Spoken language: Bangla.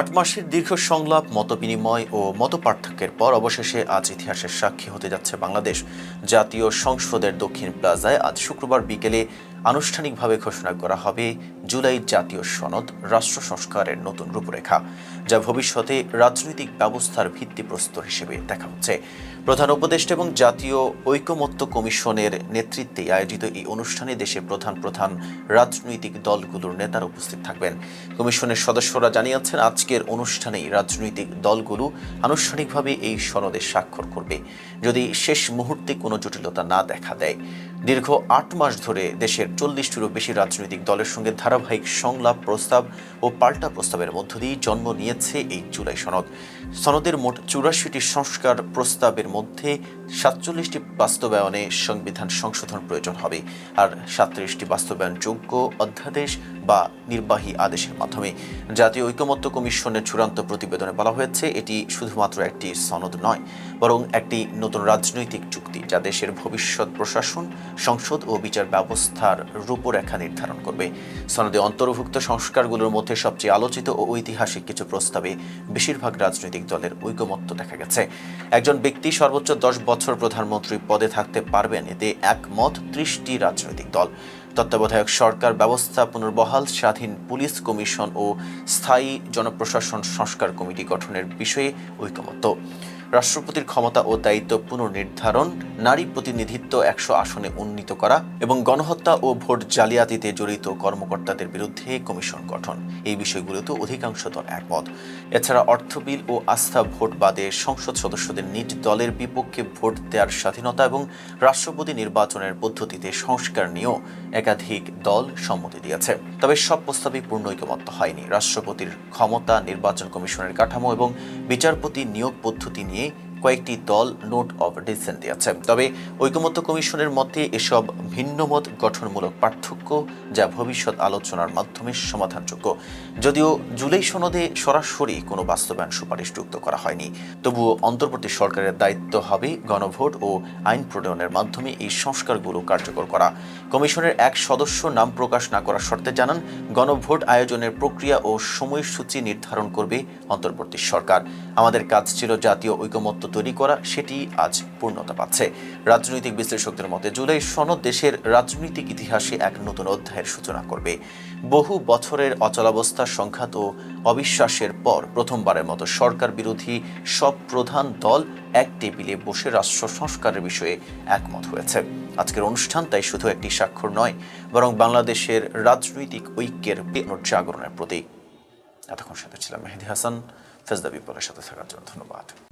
আট মাসের দীর্ঘ সংলাপ মত বিনিময় ও মতপার্থক্যের পর অবশেষে আজ ইতিহাসের সাক্ষী হতে যাচ্ছে বাংলাদেশ। জাতীয় সংসদের দক্ষিণ প্লাজায় আজ শুক্রবার বিকেলে আনুষ্ঠানিকভাবে ঘোষণা করা হবে জুলাই জাতীয় সনদ রাষ্ট্র সংস্কারের নতুন রূপরেখা, যা ভবিষ্যতে রাজনৈতিক ব্যবস্থার ভিত্তিপ্রস্তর হিসেবে দেখা হচ্ছে। প্রধান উপদেষ্টা এবং জাতীয় ঐকমত্য কমিশনের নেতৃত্বে আয়োজিত এই অনুষ্ঠানে দেশের প্রধান প্রধান রাজনৈতিক দলগুলোর নেতারা উপস্থিত থাকবেন। কমিশনের সদস্যরা জানিয়েছেন, আজকের অনুষ্ঠানেই রাজনৈতিক দলগুলো আনুষ্ঠানিকভাবে এই সনদে স্বাক্ষর করবে, যদি শেষ মুহূর্তে কোনো জটিলতা না দেখা দেয়। দীর্ঘ আট মাস ধরে দেশের চল্লিশটিরও বেশি রাজনৈতিক দলের সঙ্গে ধারাবাহিক সংলাপ প্রস্তাব ও পাল্টা প্রস্তাবের মধ্য দিয়ে জন্ম নিয়েছে এই জুলাই সনদ। সনদের মোট চুরাশিটি সংস্কার প্রস্তাবের মধ্যে সাতচল্লিশটি বাস্তবায়নে সংবিধান সংশোধন প্রয়োজন হবে, আর সাতত্রিশটি বাস্তবায়নযোগ্য অধ্যাদেশ বা নির্বাহী আদেশের মাধ্যমে। জাতীয় ঐকমত্য কমিশনের চূড়ান্ত প্রতিবেদনে বলা হয়েছে, এটি শুধুমাত্র একটি সনদ নয়, বরং একটি নতুন রাজনৈতিক চুক্তি যা দেশের ভবিষ্যৎ প্রশাসন, সংসদ ও বিচার ব্যবস্থার রূপরেখা নির্ধারণ করবে। সনদে অন্তর্ভুক্ত সংস্কারগুলোর মধ্যে সবচেয়ে আলোচিত ও ঐতিহাসিক কিছু প্রস্তাবে বেশিরভাগ রাজনৈতিক দলের ঐকমত্য দেখা গেছে। একজন ব্যক্তি সর্বোচ্চ দশ বছর প্রধানমন্ত্রী পদে থাকতে পারবেন, এতে একমত ত্রিশটি রাজনৈতিক দল। তত্ত্বাবধায়ক সরকার ব্যবস্থা পুনর্বহাল, স্বাধীন পুলিশ কমিশন ও স্থায়ী জনপ্রশাসন সংস্কার কমিটি গঠনের বিষয়ে ঐকমত্য। রাষ্ট্রপতির ক্ষমতা ও দায়িত্ব পুনর্নির্ধারণ, নারী প্রতিনিধিত্ব একশো আসনে উন্নীত করা এবং গণহত্যা ও ভোট জালিয়াতিতে জড়িত কর্মকর্তাদের বিরুদ্ধে কমিশন গঠন। এই বিষয়গুলোতে অধিকাংশ দল একমত। এছাড়া অর্থ বিল ও আস্থা ভোট বাদে সংসদ সদস্যদের নিজ দলের বিপক্ষে ভোট দেওয়ার স্বাধীনতা এবং রাষ্ট্রপতি নির্বাচনের পদ্ধতিতে সংস্কার নিয়েও একাধিক দল সম্মতি দিয়েছে। তবে সব প্রস্তাবই পূর্ণ ঐকমত্য হয়নি। রাষ্ট্রপতির ক্ষমতা, নির্বাচন কমিশনের কাঠামো এবং বিচারপতি নিয়োগ পদ্ধতি নিয়ে কয়েকটি দল নোট অব ডিসেন্ট দিয়েছে। তবে ঐকমত্য কমিশনের মতে এসব ভিন্নমত গঠনমূলক পার্থক্য যা ভবিষ্যৎ আলোচনার মাধ্যমে সমাধানযোগ্য। যদিও জুলাই সনদে সরাসরি কোনো বাস্তবায়ন সুপারিশ যুক্ত করা হয়নি। তবুও অন্তর্বর্তী সরকারের দায়িত্ব হবে গণভোট ও আইন প্রণয়নের মাধ্যমে এই সংস্কারগুলো কার্যকর করা। কমিশনের এক সদস্য নাম প্রকাশ না করার শর্তে জানান, গণভোট আয়োজনের প্রক্রিয়া ও সময়সূচি নির্ধারণ করবে অন্তর্বর্তী সরকার। আমাদের কাজ ছিল জাতীয় ঐকমত্য তৈরি করা সেটি আজ পূর্ণতা পাচ্ছে। রাজনৈতিক বিশ্লেষকদের মতে, জুলাই সনদ দেশের রাজনৈতিক ইতিহাসে এক নতুন অধ্যায়ের সূচনা করবে। বহু বছরের অচলাবস্থা সংঘাত ও অবিশ্বাসের পর প্রথমবারের মতো সরকার বিরোধী সব প্রধান দল এক টেবিলে বসে রাষ্ট্র সংস্কারের বিষয়ে একমত হয়েছে। আজকের অনুষ্ঠান তাই শুধু একটি স্বাক্ষর নয়, বরং বাংলাদেশের রাজনৈতিক ঐক্যের পুনর্জাগরণের প্রতীক। এতক্ষণ সাথে ছিলাম মেহেদি হাসান। ফেজদা বিপ্লবের সাথে থাকার জন্য ধন্যবাদ।